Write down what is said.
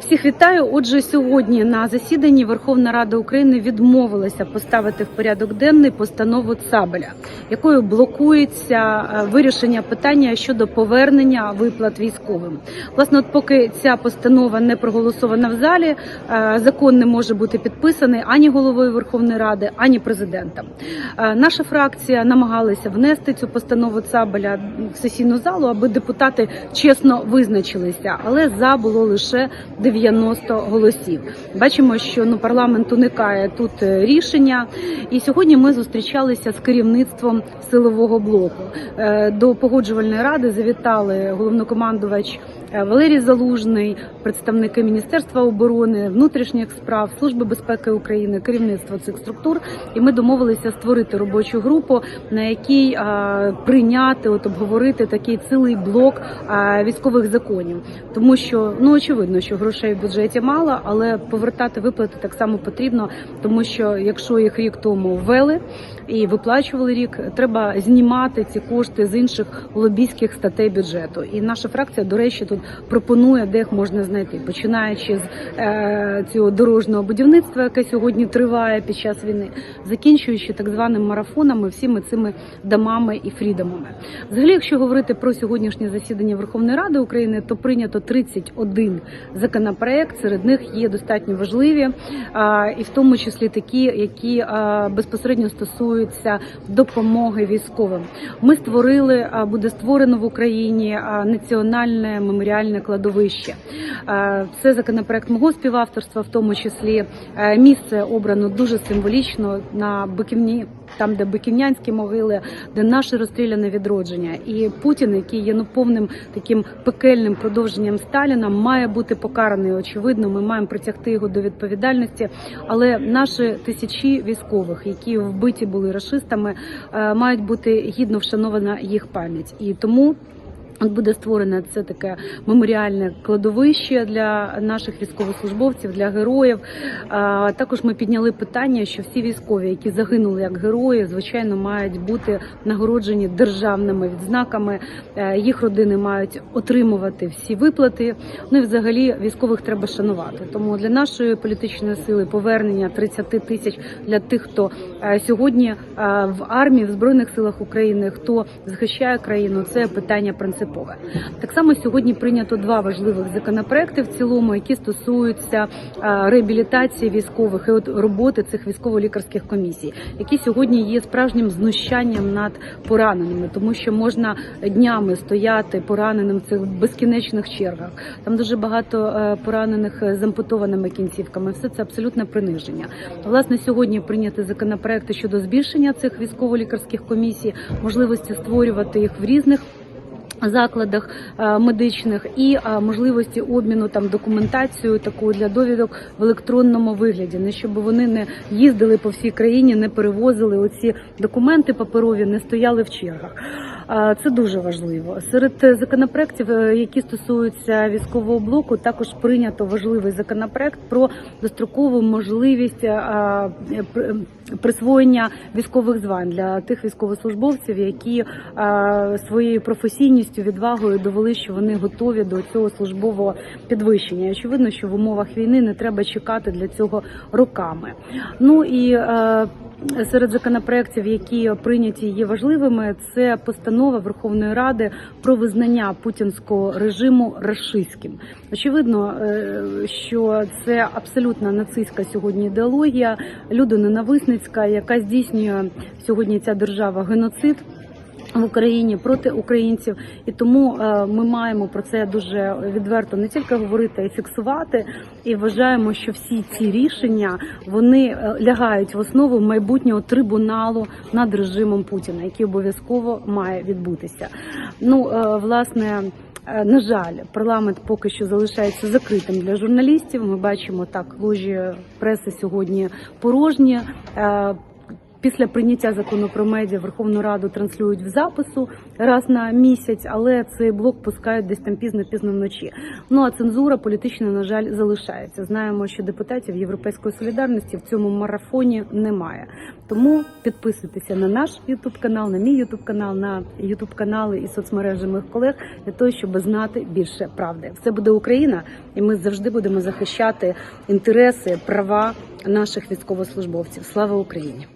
Всіх вітаю. Отже, сьогодні на засіданні Верховна Рада України відмовилася поставити в порядок денний постанову Цабеля, якою блокується е, вирішення питання щодо повернення виплат військовим. Власне, от поки ця постанова не проголосована в залі, е, закон не може бути підписаний ані головою Верховної Ради, ані президентом. Е, Наша фракція намагалася внести цю постанову Цабеля в сесійну залу, аби депутати чесно визначилися, але за було лише 90 голосів. Бачимо, що ну парламент уникає тут е, рішення. І сьогодні ми зустрічалися з керівництвом силового блоку. Е, До погоджувальної ради завітали головнокомандувач Валерій Залужний, представники Міністерства оборони, внутрішніх справ, Служби безпеки України, керівництво цих структур. І ми домовилися створити робочу групу, на якій е, прийняти, от обговорити такий цілий блок е, військових законів, тому що ну очевидно, що грошей в бюджеті мало, але повертати виплати так само потрібно, тому що якщо їх рік тому ввели і виплачували рік, треба знімати ці кошти з інших лобійських статей бюджету. І наша фракція, до речі, тут пропонує, де їх можна знайти, починаючи з е, цього дорожнього будівництва, яке сьогодні триває під час війни, закінчуючи так званими марафонами, всіми цими домами і фрідомами. Взагалі, якщо говорити про сьогоднішнє засідання Верховної Ради України, то прийнято 31 законопроект. Серед них є достатньо важливі, а, і в тому числі такі, які а, безпосередньо стосуються допомоги військовим. Ми створили, буде створено в Україні національне меморіальне кладовище. А, Це законопроект мого співавторства, в тому числі Е, місце обрано дуже символічно на Биківні, там де Биківнянські могили, де наше розстріляне відродження. І Путін, який є ну повним таким пекельним продовженням Сталіна, має бути покараний. Очевидно, ми маємо притягти його до відповідальності. Але наші тисячі військових, які вбиті були рашистами, е, мають бути гідно вшанована їх пам'ять. І тому. Буде створене це таке меморіальне кладовище для наших військовослужбовців, для героїв. Також ми підняли питання, що всі військові, які загинули як герої, звичайно, мають бути нагороджені державними відзнаками. Е, Їх родини мають отримувати всі виплати. Ну і взагалі військових треба шанувати. Тому для нашої політичної сили повернення 30 тисяч для тих, хто е, сьогодні е, в армії в збройних силах України, хто захищає країну, це питання принципове. Так само сьогодні прийнято два важливих законопроекти в цілому, які стосуються е, реабілітації військових і от роботи цих військово-лікарських комісій, які сьогодні є справжнім знущанням над пораненими, тому що можна днями стояти пораненим в цих безкінечних чергах. Там дуже багато е, поранених з ампутованими кінцівками. Все це абсолютне приниження. Власне, сьогодні прийняти законопроекти щодо збільшення цих військово-лікарських комісій, можливості створювати їх в різних закладах е, медичних і е, можливості обміну там документацією такою для довідок в електронному вигляді, не щоб вони не їздили по всій країні, не перевозили оці документи паперові, не стояли в чергах. Це дуже важливо. Серед е, законопроєктів, е, які стосуються військового блоку, також прийнято важливий законопроект про дострокову можливість е, присвоєння військових звань для тих військовослужбовців, які своєю професійністю, відвагою довели, що вони готові до цього службового підвищення. Очевидно, що в умовах війни не треба чекати для цього роками. Ну і Серед законопроєктів, які прийняті є важливими, це постанова Верховної Ради про визнання путінського режиму рашистським. Очевидно, е, що це абсолютно нацистська сьогодні ідеологія, людоненависницька, яка здійснює сьогодні ця держава геноцид. В Україні проти українців, і тому е, ми маємо про це дуже відверто не тільки говорити, а й фіксувати. І вважаємо, що всі ці рішення вони е, лягають в основу майбутнього трибуналу над режимом Путіна, який обов'язково має відбутися. Ну е, власне. На жаль, парламент поки що залишається закритим для журналістів. Ми бачимо так, ложі преси сьогодні порожні. Після прийняття закону про медіа Верховну Раду транслюють в запису раз на місяць, але цей блок пускають десь там пізно-пізно вночі. Ну а цензура політична, на жаль, залишається. Знаємо, що депутатів Європейської солідарності в цьому марафоні немає. Тому підписуйтеся на наш Ютуб канал, на мій Ютуб канал, на Ютуб канали і соцмережі моїх колег для того, щоб знати більше правди. Все буде Україна, і ми завжди будемо захищати інтереси, права наших військовослужбовців. Слава Україні!